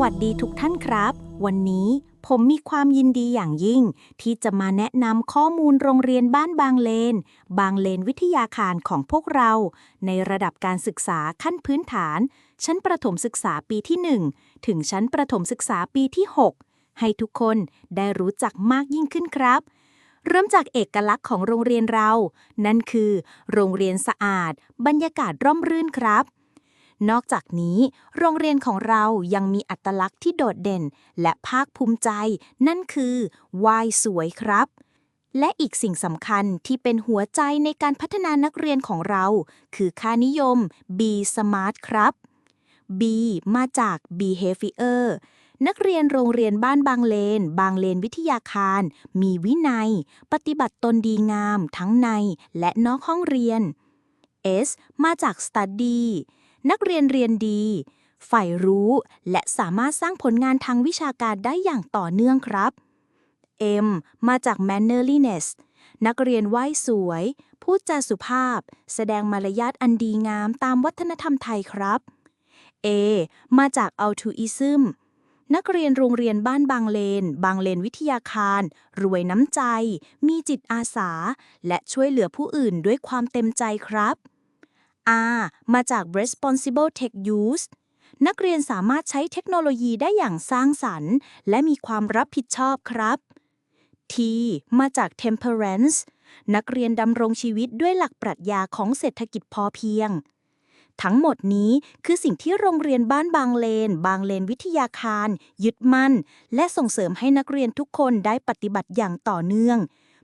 วัสดีทุกท่านครับ วันนี้ผมมีความยินดีอย่างยิ่ง ที่จะมาแนะนำข้อมูลโรงเรียนบ้านบางเลน บางเลนวิทยาคารของพวกเรา ในระดับการศึกษาขั้นพื้นฐาน ชั้นประถมศึกษาปีที่ 1 ถึงชั้นประถมศึกษาปีที่ 6 ให้ทุกคนได้รู้จักมากยิ่งขึ้นครับเริ่มจากเอกลักษณ์ของโรงเรียนเรา นั่นคือ โรงเรียนสะอาด บรรยากาศร่มรื่นครับ นอกจากนี้ โรงเรียนของเรายังมีอัตลักษณ์ที่โดดเด่น และภาคภูมิใจ นั่นคือวายสวยครับ และอีกสิ่งสำคัญที่เป็นหัวใจในการพัฒนานักเรียนของเรา คือค่านิยม B Smart ครับ B มาจาก Behavior นักเรียนโรงเรียนบ้านบางเลน บางเลนวิทยาคาร มีวินัย ปฏิบัติตนดีงามทั้งในและนอกห้องเรียน S มาจาก Study นักเรียนเรียนดีใฝ่รู้ และสามารถสร้างผลงานทางวิชาการได้อย่างต่อเนื่องครับ M มาจาก mannerliness นักเรียนไหวสวย พูดจาสุภาพ แสดงมารยาทอันดีงามตามวัฒนธรรมไทยครับ A มาจาก altruism นักเรียนโรงเรียนบ้านบางเลน บางเลนวิทยาคาร รวยน้ำใจ มีจิตอาสา และช่วยเหลือผู้อื่นด้วยความเต็มใจครับ R มาจาก responsible tech use นักเรียนสามารถใช้เทคโนโลยีได้อย่างสร้างสรรค์ และมีความรับผิดชอบครับ T มาจาก temperance นักเรียนดำรงชีวิตด้วยหลักปรัชญาของเศรษฐกิจพอเพียง ทั้งหมดนี้คือสิ่งที่โรงเรียนบ้านบางเลน บางเลนวิทยาคาร ยึดมั่น และส่งเสริมให้นักเรียนทุกคนได้ปฏิบัติอย่างต่อเนื่อง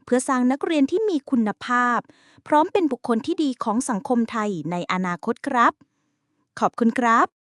เพื่อสร้างนักเรียนที่มีคุณภาพ พร้อมเป็นบุคคลที่ดีของสังคมไทยในอนาคตครับ ขอบคุณครับ